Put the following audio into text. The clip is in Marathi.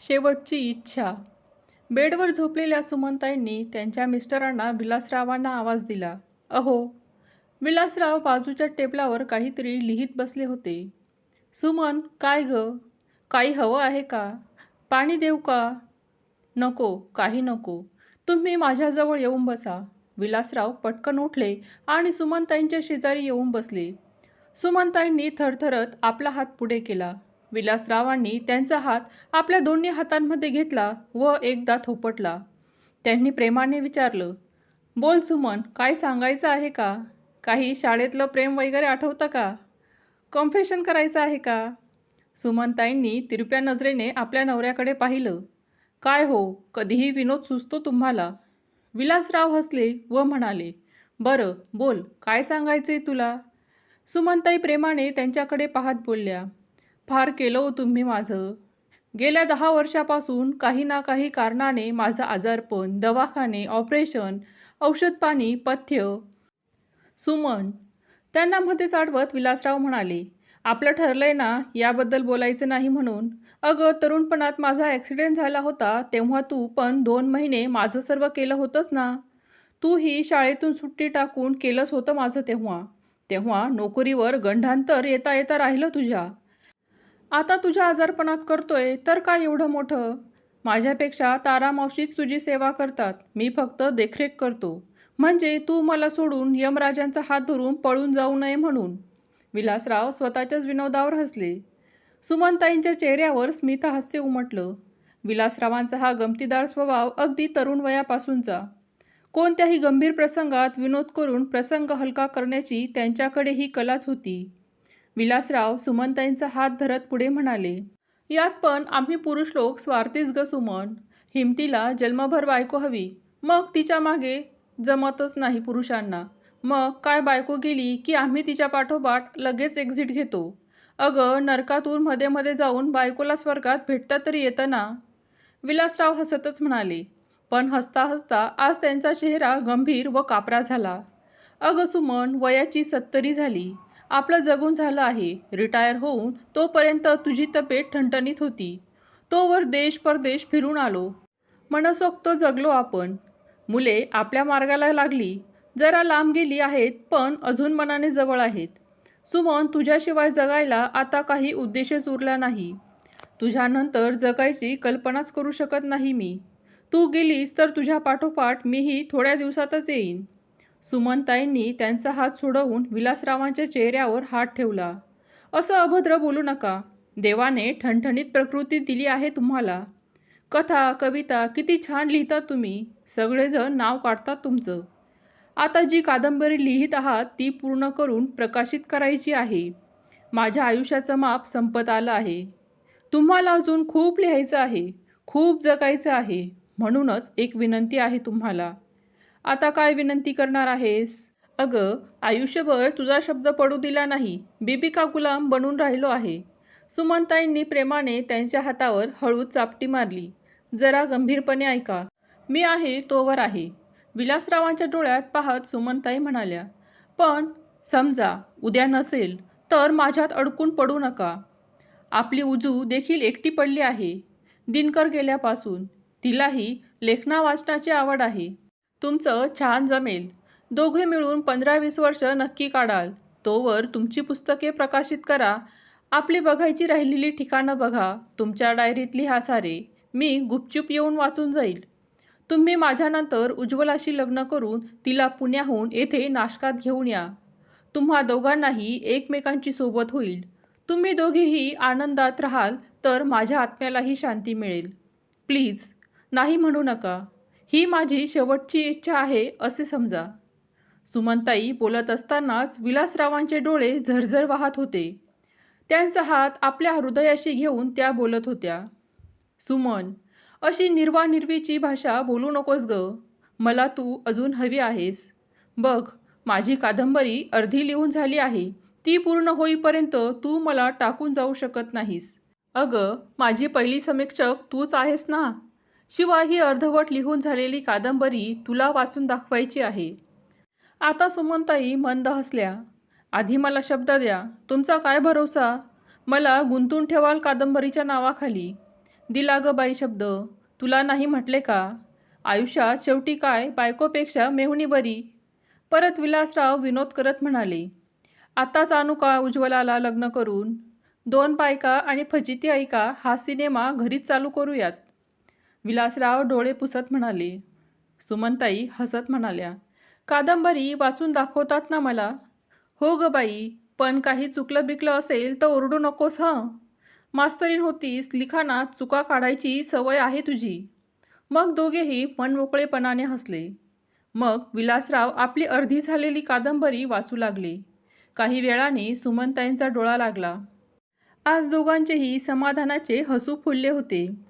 शेवटची इच्छा. बेडवर झोपलेल्या सुमनताईंनी त्यांच्या मिस्टरांना विलासरावांना आवाज दिला. अहो विलासराव बाजूच्या टेबलावर काहीतरी लिहित बसले होते. सुमन काय ग? काही हवं आहे का? पाणी देऊ का? नको काही नको. तुम्ही माझ्याजवळ येऊन बसा. विलासराव पटकन उठले आणि सुमनताईंच्या शेजारी येऊन बसले. सुमनताईंनी थरथरत आपला हात पुढे केला. विलासरावांनी त्यांचा हात आपल्या दोन्ही हातांमध्ये घेतला व एकदा थोपटला. त्यांनी प्रेमाने विचारलं बोल सुमन काय सांगायचं आहे का? काही शाळेतलं प्रेम वगैरे आठवतं का? कन्फेशन करायचं आहे का? सुमनताईंनी तिरप्या नजरेने आपल्या नवऱ्याकडे पाहिलं. काय हो कधीही विनोद सुचतो तुम्हाला. विलासराव हसले व म्हणाले बरं बोल काय सांगायचंय तुला? सुमनताई प्रेमाने त्यांच्याकडे पाहत बोलल्या फार केलं हो तुम्ही माझं. गेल्या दहा वर्षापासून काही ना काही कारणाने माझं आजारपण दवाखाने ऑपरेशन औषधपाणी पथ्य सुमन त्यांना मध्येच चाडवत विलासराव म्हणाले आपलं ठरलंय ना याबद्दल बोलायचं नाही म्हणून. अगं तरुणपणात माझा ॲक्सिडेंट झाला होता तेव्हा तू पण दोन महिने माझं सर्व केलं होतंस ना? तू ही शाळेतून सुट्टी टाकून केलंच होतं माझं तेव्हा. तेव्हा नोकरीवर गंढांतर येता येता राहिलं तुझ्या. आता तुझ्या आजारपणात करतोय तर काय एवढं मोठं? माझ्यापेक्षा तारा मावशीच तुझी सेवा करतात. मी फक्त देखरेख करतो. म्हणजे तू मला सोडून यमराजांचा हात धरून पळून जाऊ नये म्हणून. विलासराव स्वतःच्याच विनोदावर हसले. सुमनताईंच्या चेहऱ्यावर स्मितहास्य उमटलं. विलासरावांचा हा गमतीदार स्वभाव अगदी तरुण वयापासूनचा. कोणत्याही गंभीर प्रसंगात विनोद करून प्रसंग हलका करण्याची त्यांच्याकडे ही कलाच होती. विलासराव सुमनताईंचा हात धरत पुढे म्हणाले यात पण आम्ही पुरुष लोक स्वार्थीच ग सुमन. हिमतीला जन्मभर बायको हवी. मग तिच्यामागे जमतच नाही पुरुषांना. मग काय बायको गेली की आम्ही तिच्या पाठोपाठ लगेच एक्झिट घेतो? अगं नरकातून मध्ये मध्ये जाऊन बायकोला स्वर्गात भेटता तरी येतं ना? विलासराव हसतच म्हणाले पण हसता हसता आज त्यांचा चेहरा गंभीर व कापरा झाला. अगं सुमन वयाची सत्तरी झाली. आपलं जगून झालं आहे. रिटायर होऊन तोपर्यंत तुझी तब्येत ठणठणीत होती. तोवर देश परदेश फिरून आलो. मनसोक्त जगलो आपण. मुले आपल्या मार्गाला लागली. जरा लांब गेली आहेत पण अजून मनाने जवळ आहेत. सुमन तुझ्याशिवाय जगायला आता काही उद्देशच उरला नाही. तुझ्यानंतर जगायची कल्पनाच करू शकत नाही मी. तू गेलीस तर तुझ्या पाठोपाठ मीही थोड्या दिवसातच येईन. सुमनताईंनी त्यांचा हात सोडवून विलासरावांच्या चेहऱ्यावर हात ठेवला. असं अभद्र बोलू नका. देवाने ठणठणीत प्रकृती दिली आहे तुम्हाला. कथा कविता किती छान लिहिता तुम्ही. सगळेजण नाव काढतात तुमचं. आता जी कादंबरी लिहित आहात ती पूर्ण करून प्रकाशित करायची आहे. माझ्या आयुष्याचं माप संपत आलं आहे. तुम्हाला अजून खूप लिहायचं आहे. खूप जगायचं आहे. म्हणूनच एक विनंती आहे तुम्हाला. आता काय विनंती करणार आहेस? अगं आयुष्यभर तुझा शब्द पडू दिला नाही. बीबी काकुलाम बनून राहिलो आहे? सुमनताईंनी प्रेमाने त्यांच्या हातावर हळू चापटी मारली. जरा गंभीरपणे ऐका. मी आहे तोवर आहे. विलासरावांच्या डोळ्यात पाहत सुमनताई म्हणाल्या पण समजा उद्या नसेल तर माझ्यात अडकून पडू नका. आपली उजू देखील एकटी पडली आहे. दिनकर गेल्यापासून. तिलाही लेखना वाचनाची आवड आहे. तुमचं छान जमेल. दोघे मिळून पंधरा वीस वर्ष नक्की काढाल. तोवर तुमची पुस्तके प्रकाशित करा. आपली बघायची राहिलेली ठिकाणं बघा. तुमच्या डायरीत लिहा सारे. मी गुपचूप येऊन वाचून जाईल. तुम्ही माझ्यानंतर उज्ज्वलाशी लग्न करून तिला पुण्याहून येथे नाशकात घेऊन या. तुम्हा दोघांनाही एकमेकांची सोबत होईल. तुम्ही दोघेही आनंदात राहाल तर माझ्या आत्म्यालाही शांती मिळेल. प्लीज नाही म्हणू नका. ही माझी शेवटची इच्छा आहे असे समजा. सुमनताई बोलत असतानाच विलासरावांचे डोळे झरझर वाहत होते. त्यांचा हात आपल्या हृदयाशी घेऊन त्या बोलत होत्या. सुमन अशी निर्वानिर्वीची भाषा बोलू नकोस ग. मला तू अजून हवी आहेस. बघ माझी कादंबरी अर्धी लिहून झाली आहे. ती पूर्ण होईपर्यंत तू मला टाकून जाऊ शकत नाहीस. अगं माझी पहिली समीक्षक तूच आहेस ना? शिवाय ही अर्धवट लिहून झालेली कादंबरी तुला वाचून दाखवायची आहे. आता सुमनताई मंद हसल्या. आधी मला शब्द द्या. तुमचा काय भरोसा? मला गुंतून ठेवाल कादंबरीच्या नावाखाली. दिला ग बाई शब्द. तुला नाही म्हटले का? आयुष्यात शेवटी काय? बायकोपेक्षा मेहुणी बरी. परत विलासराव विनोद करत म्हणाले. आताच अनुका उज्ज्वलाला लग्न करून? दोन बायका आणि फजिती ऐका. हा सिनेमा घरीच चालू करूयात. विलासराव डोळे पुसत म्हणाले. सुमनताई हसत म्हणाल्या. कादंबरी वाचून दाखवतात ना मला? हो ग बाई पण काही चुकलं बिकलं असेल तर ओरडू नकोस हं? मास्तरीन होतीस लिखाणात चुका काढायची सवय आहे तुझी. मग दोघेही मनमोकळेपणाने हसले. मग विलासराव आपली अर्धी झालेली कादंबरी वाचू लागले. काही वेळाने सुमनताईंचा डोळा लागला. आज दोघांचेही समाधानाचे हसू फुलले होते.